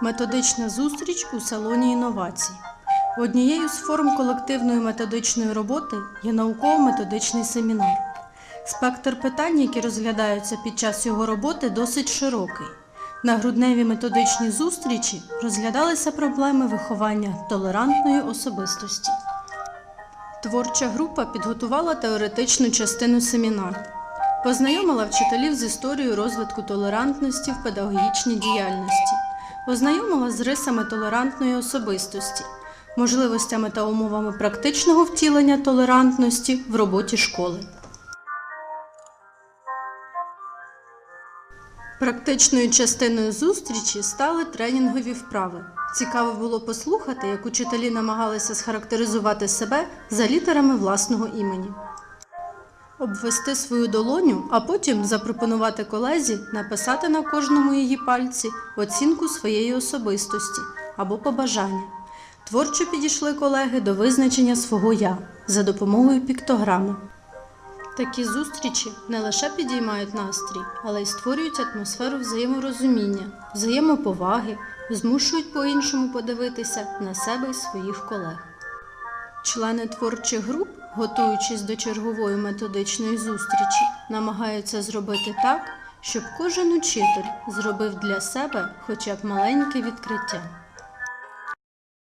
Методична зустріч у салоні інновацій. Однією з форм колективної методичної роботи є науково-методичний семінар. Спектр питань, які розглядаються під час його роботи, досить широкий. На грудневій методичній зустрічі розглядалися проблеми виховання толерантної особистості. Творча група підготувала теоретичну частину семінару, познайомила вчителів з історією розвитку толерантності в педагогічній діяльності, ознайомила з рисами толерантної особистості, можливостями та умовами практичного втілення толерантності в роботі школи. Практичною частиною зустрічі стали тренінгові вправи. Цікаво було послухати, як учителі намагалися схарактеризувати себе за літерами власного імені. Обвести свою долоню, а потім запропонувати колезі написати на кожному її пальці оцінку своєї особистості або побажання. Творчо підійшли колеги до визначення свого я за допомогою піктограми. Такі зустрічі не лише підіймають настрій, але й створюють атмосферу взаєморозуміння, взаємоповаги, змушують по-іншому подивитися на себе і своїх колег. Члени творчих груп, готуючись до чергової методичної зустрічі, намагаються зробити так, щоб кожен учитель зробив для себе хоча б маленьке відкриття.